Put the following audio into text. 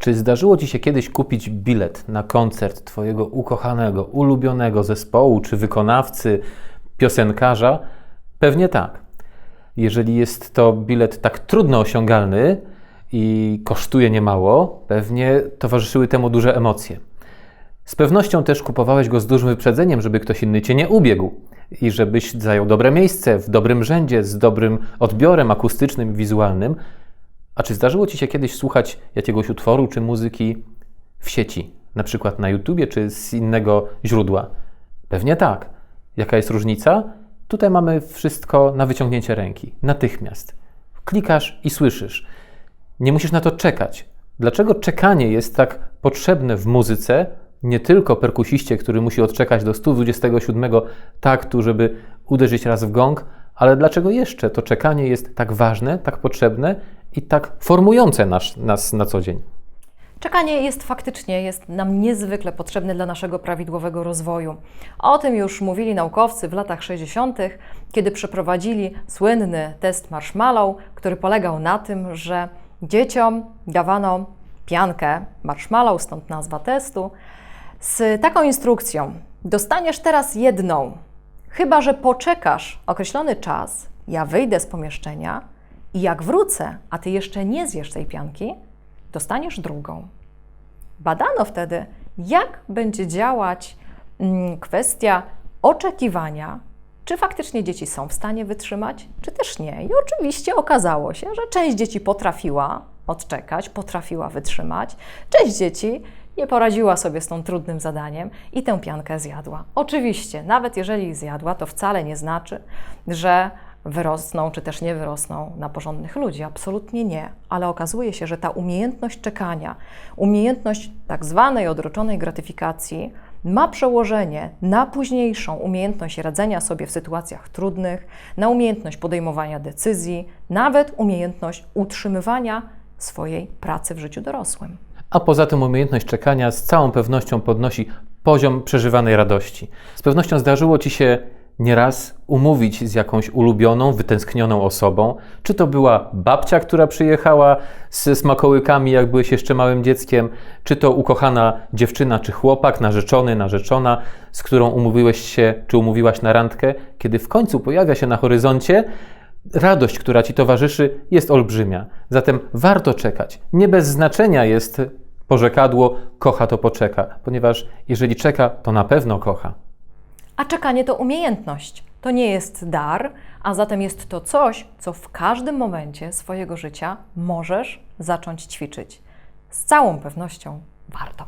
Czy zdarzyło Ci się kiedyś kupić bilet na koncert Twojego ukochanego, ulubionego zespołu czy wykonawcy, piosenkarza? Pewnie tak. Jeżeli jest to bilet tak trudno osiągalny i kosztuje niemało, pewnie towarzyszyły temu duże emocje. Z pewnością też kupowałeś go z dużym wyprzedzeniem, żeby ktoś inny cię nie ubiegł i żebyś zajął dobre miejsce, w dobrym rzędzie, z dobrym odbiorem akustycznym wizualnym. A czy zdarzyło ci się kiedyś słuchać jakiegoś utworu czy muzyki w sieci, na przykład na YouTubie czy z innego źródła? Pewnie tak. Jaka jest różnica? Tutaj mamy wszystko na wyciągnięcie ręki, natychmiast. Klikasz i słyszysz. Nie musisz na to czekać. Dlaczego czekanie jest tak potrzebne w muzyce, nie tylko perkusiście, który musi odczekać do 127 taktu, żeby uderzyć raz w gong, ale dlaczego jeszcze to czekanie jest tak ważne, tak potrzebne i tak formujące nas, nas na co dzień? Czekanie jest faktycznie jest nam niezwykle potrzebne dla naszego prawidłowego rozwoju. O tym już mówili naukowcy w latach 60., kiedy przeprowadzili słynny test marshmallow, który polegał na tym, że dzieciom dawano piankę marshmallow, stąd nazwa testu, z taką instrukcją: dostaniesz teraz jedną, chyba że poczekasz określony czas, ja wyjdę z pomieszczenia i jak wrócę, a ty jeszcze nie zjesz tej pianki, dostaniesz drugą. Badano wtedy, jak będzie działać mm, kwestia oczekiwania, czy faktycznie dzieci są w stanie wytrzymać, czy też nie. I oczywiście okazało się, że część dzieci potrafiła odczekać, potrafiła wytrzymać, część dzieci nie poradziła sobie z tą trudnym zadaniem i tę piankę zjadła. Oczywiście, nawet jeżeli zjadła, to wcale nie znaczy, że wyrosną, czy też nie wyrosną na porządnych ludzi. Absolutnie nie. Ale okazuje się, że ta umiejętność czekania, umiejętność tak zwanej odroczonej gratyfikacji ma przełożenie na późniejszą umiejętność radzenia sobie w sytuacjach trudnych, na umiejętność podejmowania decyzji, nawet umiejętność utrzymywania swojej pracy w życiu dorosłym. A poza tym umiejętność czekania z całą pewnością podnosi poziom przeżywanej radości. Z pewnością zdarzyło Ci się nieraz umówić z jakąś ulubioną, wytęsknioną osobą. Czy to była babcia, która przyjechała z smakołykami, jak byłeś jeszcze małym dzieckiem, czy to ukochana dziewczyna, czy chłopak, narzeczony, narzeczona, z którą umówiłeś się, czy umówiłaś na randkę, kiedy w końcu pojawia się na horyzoncie radość, która ci towarzyszy, jest olbrzymia. Zatem warto czekać. Nie bez znaczenia jest porzekadło kocha to poczeka, ponieważ jeżeli czeka, to na pewno kocha. A czekanie to umiejętność. To nie jest dar, a zatem jest to coś, co w każdym momencie swojego życia możesz zacząć ćwiczyć. Z całą pewnością warto.